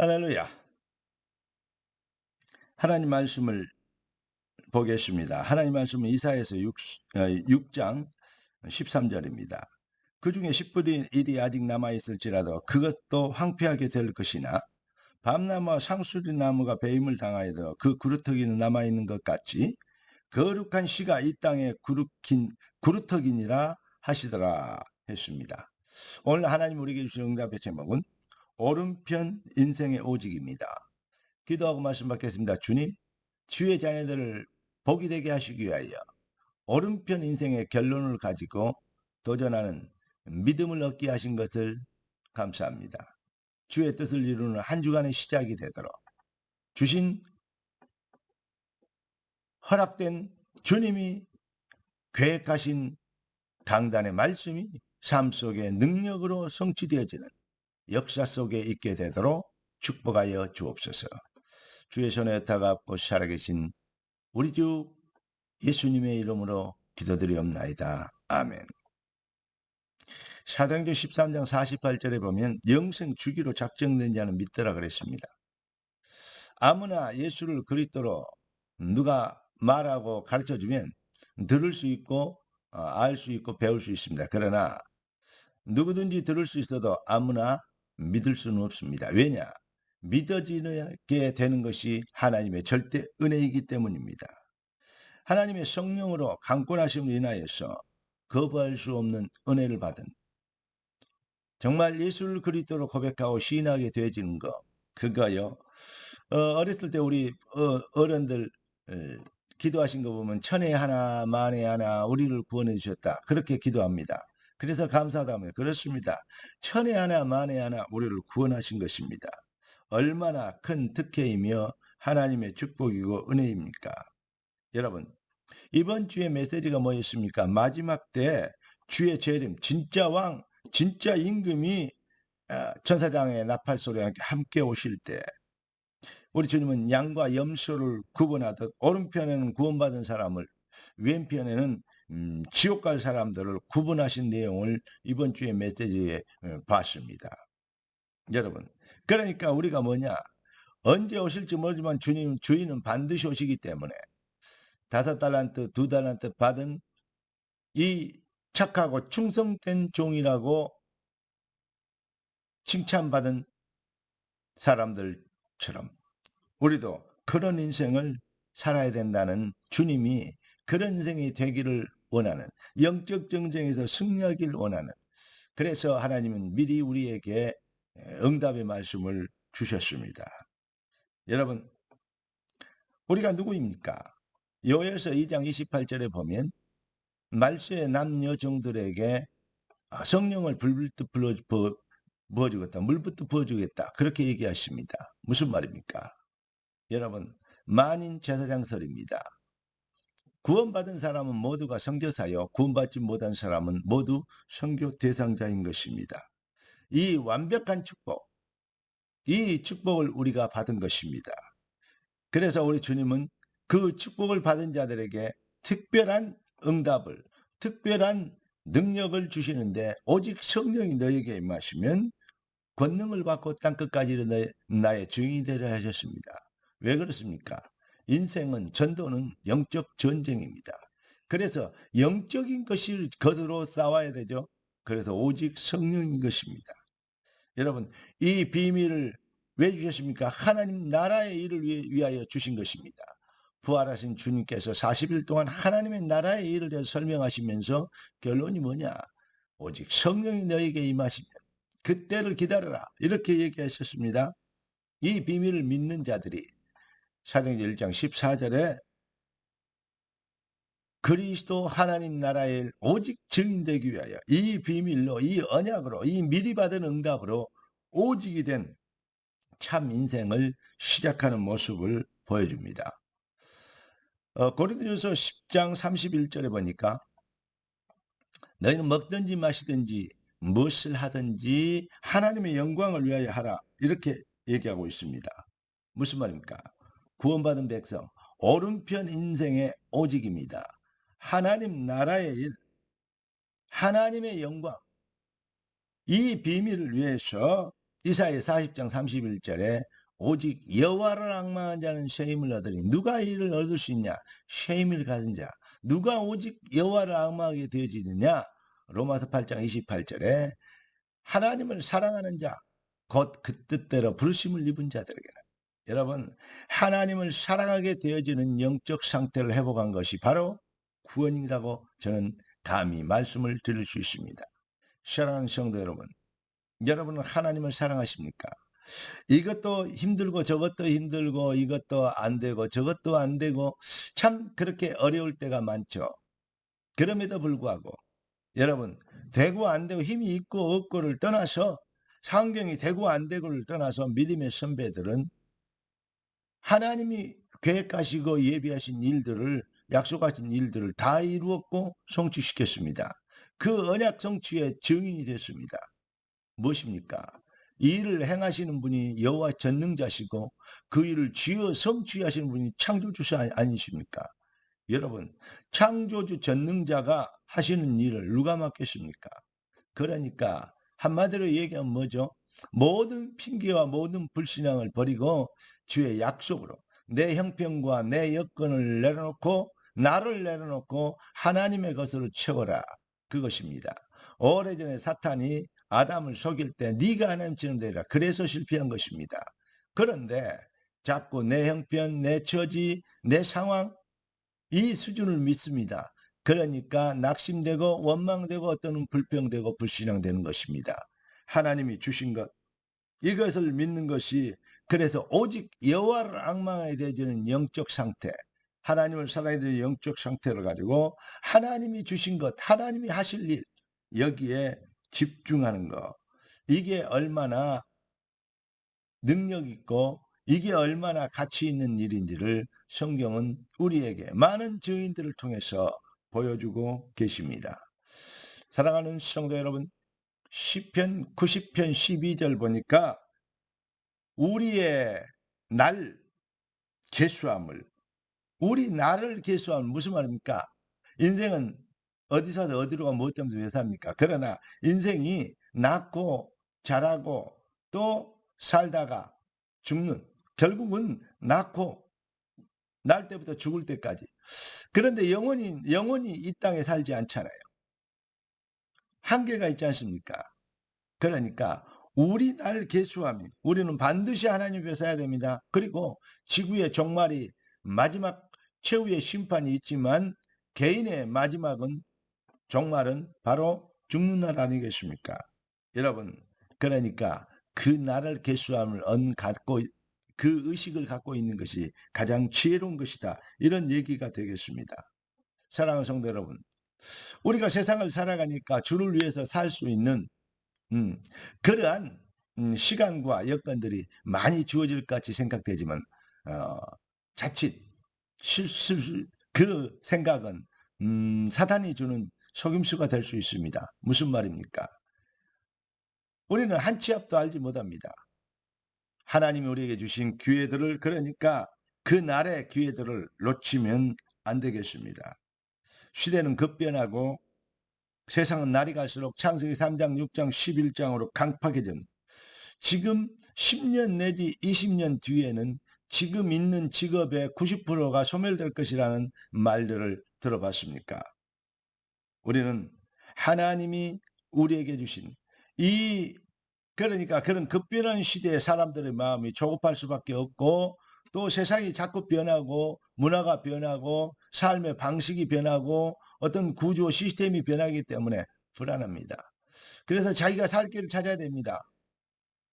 할렐루야. 하나님 말씀을 보겠습니다. 하나님 말씀은 이사에서 6, 6장 13절입니다. 그 중에 10분의 1이 아직 남아있을지라도 그것도 황폐하게 될 것이나 밤나무와 상수리 나무가 배임을 당하여도 그 구루터기는 남아있는 것 같이 거룩한 씨가 이 땅에 구루킨, 구루터기니라 하시더라 했습니다. 오늘 하나님 우리에게 주신 응답의 제목은 오른편 인생의 오직입니다. 기도하고 말씀 받겠습니다. 주님, 주의 자녀들을 복이 되게 하시기 위하여 오른편 인생의 결론을 가지고 도전하는 믿음을 얻게 하신 것을 감사합니다. 주의 뜻을 이루는 한 주간의 시작이 되도록 주신 허락된 주님이 계획하신 강단의 말씀이 삶 속에 능력으로 성취되어지는 역사 속에 있게 되도록 축복하여 주옵소서. 주의 손에 다가고 살아계신 우리 주 예수님의 이름으로 기도드리옵나이다. 아멘. 사도행전 13장 48절에 보면 영생 주기로 작정된 자는 믿더라 그랬습니다. 아무나 예수를 그리스도로 누가 말하고 가르쳐 주면 들을 수 있고 어, 알수 있고 배울 수 있습니다. 그러나 누구든지 들을 수 있어도 아무나 믿을 수는 없습니다. 왜냐? 믿어지게 되는 것이 하나님의 절대 은혜이기 때문입니다. 하나님의 성령으로 강권하심을 인하여서 거부할 수 없는 은혜를 받은 정말 예수를 그리스도로 고백하고 시인하게 되어지는 것 그거요. 어, 어렸을 때 우리 어, 어른들 기도하신 거 보면 천에 하나 만에 하나 우리를 구원해 주셨다 그렇게 기도합니다. 그래서 감사하다면 그렇습니다. 천에 하나 만에 하나 우리를 구원하신 것입니다. 얼마나 큰 특혜이며 하나님의 축복이고 은혜입니까? 여러분 이번 주의 메시지가 뭐였습니까? 마지막 때 주의 재림 진짜 왕 진짜 임금이 아, 천사장의 나팔 소리와 함께 오실 때 우리 주님은 양과 염소를 구분하듯 오른편에는 구원받은 사람을 왼편에는 음, 지옥 갈 사람들을 구분하신 내용을 이번 주에 메시지에 어, 봤습니다. 여러분, 그러니까 우리가 뭐냐? 언제 오실지 모르지만 주님, 주인은 반드시 오시기 때문에 다섯 달란트, 두 달란트 받은 이 착하고 충성된 종이라고 칭찬받은 사람들처럼 우리도 그런 인생을 살아야 된다는 주님이 그런 인생이 되기를 원하는 영적 정쟁에서 승리하길 원하는 그래서 하나님은 미리 우리에게 응답의 말씀을 주셨습니다. 여러분 우리가 누구입니까? 요에서 2장 28절에 보면 말세의 남녀 종들에게 아, 성령을 불불듯 불어 부어주겠다. 물부터 부어주겠다. 그렇게 얘기하십니다. 무슨 말입니까? 여러분 만인 제사장설입니다. 구원받은 사람은 모두가 성교사요 구원받지 못한 사람은 모두 성교 대상자인 것입니다. 이 완벽한 축복, 이 축복을 우리가 받은 것입니다. 그래서 우리 주님은 그 축복을 받은 자들에게 특별한 응답을, 특별한 능력을 주시는데 오직 성령이 너에게 임하시면 권능을 받고 땅끝까지 나의 주인이 되려 하셨습니다. 왜 그렇습니까? 인생은 전도는 영적 전쟁입니다. 그래서 영적인 것이 거으로 싸워야 되죠. 그래서 오직 성령인 것입니다. 여러분, 이 비밀을 왜 주셨습니까? 하나님 나라의 일을 위하여 주신 것입니다. 부활하신 주님께서 40일 동안 하나님의 나라의 일을 설명하시면서 결론이 뭐냐? 오직 성령이 너에게 임하시면 그때를 기다려라. 이렇게 얘기하셨습니다. 이 비밀을 믿는 자들이 사도행전 1장 14절에 그리스도 하나님 나라의 오직 증인되기 위하여 이 비밀로 이 언약으로 이 미리 받은 응답으로 오직이 된 참 인생을 시작하는 모습을 보여줍니다. 어, 고린도전서 10장 31절에 보니까 너희는 먹든지 마시든지 무엇을 하든지 하나님의 영광을 위하여 하라 이렇게 얘기하고 있습니다. 무슨 말입니까? 구원받은 백성, 오른편 인생의 오직입니다. 하나님 나라의 일, 하나님의 영광, 이 비밀을 위해서 이사야 40장 31절에 오직 여호와를 악망한 자는 쉐임을 얻으니 누가 이를 얻을 수 있냐? 쉐임을 가진 자. 누가 오직 여호와를 악망하게 되어지느냐? 로마서 8장 28절에 하나님을 사랑하는 자, 곧 그 뜻대로 부르심을 입은 자들에게는 여러분 하나님을 사랑하게 되어지는 영적 상태를 회복한 것이 바로 구원이라고 저는 감히 말씀을 드릴 수 있습니다. 사랑하는 성도 여러분, 여러분은 하나님을 사랑하십니까? 이것도 힘들고 저것도 힘들고 이것도 안 되고 저것도 안 되고 참 그렇게 어려울 때가 많죠. 그럼에도 불구하고 여러분 되고 안 되고 힘이 있고 없고를 떠나서 상경이 되고 안 되고를 떠나서 믿음의 선배들은 하나님이 계획하시고 예비하신 일들을 약속하신 일들을 다 이루었고 성취시켰습니다. 그 언약 성취의 증인이 됐습니다. 무엇입니까? 이 일을 행하시는 분이 여호와 전능자시고 그 일을 지어 성취하시는 분이 창조주사 아니십니까? 여러분, 창조주 전능자가 하시는 일을 누가 맡겠습니까? 그러니까 한마디로 얘기하면 뭐죠? 모든 핑계와 모든 불신앙을 버리고 주의 약속으로 내 형편과 내 여건을 내려놓고 나를 내려놓고 하나님의 것으로 채워라. 그것입니다. 오래전에 사탄이 아담을 속일 때 네가 하나님처럼 되라. 그래서 실패한 것입니다. 그런데 자꾸 내 형편, 내 처지, 내 상황 이 수준을 믿습니다. 그러니까 낙심되고 원망되고 어떤 불평되고 불신앙되는 것입니다. 하나님이 주신 것 이것을 믿는 것이 그래서 오직 여호와를 악망하게 되어지는 영적 상태 하나님을 살아야 되는 영적 상태를 가지고 하나님이 주신 것 하나님이 하실 일 여기에 집중하는 것 이게 얼마나 능력 있고 이게 얼마나 가치 있는 일인지를 성경은 우리에게 많은 증인들을 통해서 보여주고 계십니다. 사랑하는 성도 여러분, 시편 90편 12절 보니까 우리의 날 개수함을 우리 나를 개수하면 무슨 말입니까? 인생은 어디서 어디로 가면 무엇 때문에 왜 삽니까? 그러나 인생이 낳고 자라고 또 살다가 죽는 결국은 낳고 날 때부터 죽을 때까지 그런데 영원히 영원히 이 땅에 살지 않잖아요. 한계가 있지 않습니까? 그러니까 우리 날 개수함이 우리는 반드시 하나님 앞에 서야 됩니다. 그리고 지구의 종말이 마지막 최후의 심판이 있지만 개인의 마지막은 종말은 바로 죽는 날 아니겠습니까? 여러분 그러니까 그 나를 개수함을 언 갖고 그 의식을 갖고 있는 것이 가장 지혜로운 것이다. 이런 얘기가 되겠습니다. 사랑하는 성도 여러분, 우리가 세상을 살아가니까 주를 위해서 살 수 있는 음, 그러한 음, 시간과 여건들이 많이 주어질 것 같이 생각되지만 어, 자칫 실수 그 생각은 음, 사단이 주는 속임수가 될 수 있습니다. 무슨 말입니까? 우리는 한 치 앞도 알지 못합니다. 하나님이 우리에게 주신 기회들을 그러니까 그 날의 기회들을 놓치면 안 되겠습니다. 시대는 급변하고 세상은 날이 갈수록 창세기 3장, 6장, 11장으로 강팍해진 지금 10년 내지 20년 뒤에는 지금 있는 직업의 90%가 소멸될 것이라는 말들을 들어봤습니까? 우리는 하나님이 우리에게 주신 이 그러니까 그런 급변한 시대에 사람들의 마음이 조급할 수밖에 없고 또 세상이 자꾸 변하고 문화가 변하고 삶의 방식이 변하고 어떤 구조 시스템이 변하기 때문에 불안합니다. 그래서 자기가 살 길을 찾아야 됩니다.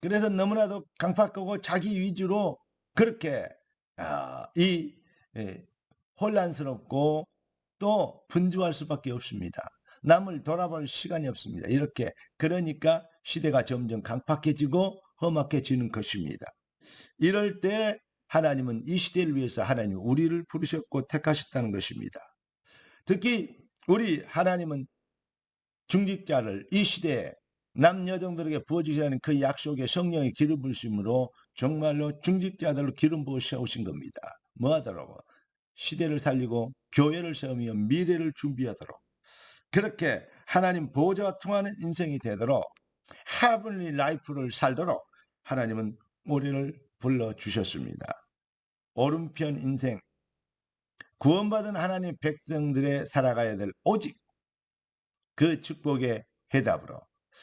그래서 너무나도 강팍하고 자기 위주로 그렇게 아, 이 예, 혼란스럽고 또 분주할 수밖에 없습니다. 남을 돌아볼 시간이 없습니다. 이렇게 그러니까 시대가 점점 강팍해지고 험악해지는 것입니다. 이럴 때 하나님은 이 시대를 위해서 하나님 우리를 부르셨고 택하셨다는 것입니다. 특히 우리 하나님은 중직자를 이 시대에 남여정들에게 부어주셔야 하는 그 약속의 성령의 기름 부으심으로 정말로 중직자들로 기름 세우신 겁니다. 뭐하더라고? 시대를 살리고 교회를 세우며 미래를 준비하도록 그렇게 하나님 보좌와 통하는 인생이 되도록 하블리 라이프를 살도록 하나님은 우리를 불러주셨습니다. 오른편 인생, 구원받은 하나님 백성들의 살아가야 될 오직 그 축복의 해답으로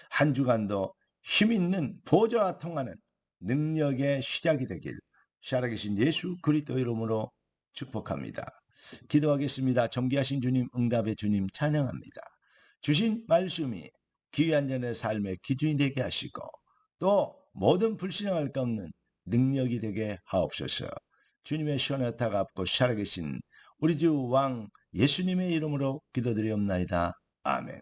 한 주간도 힘 있는 보좌와 통하는 능력의 시작이 되길 살아계신 예수 그리스도 이름으로 축복합니다. 기도하겠습니다. 정기하신 주님, 응답의 주님 찬양합니다. 주신 말씀이 귀한 전의 삶의 기준이 되게 하시고 또 모든 불신앙을 꺾는 능력이 되게 하옵소서. 주님의 시원하다 갚고 살아계신 우리 주 왕 예수님의 이름으로 기도드리옵나이다. 아멘.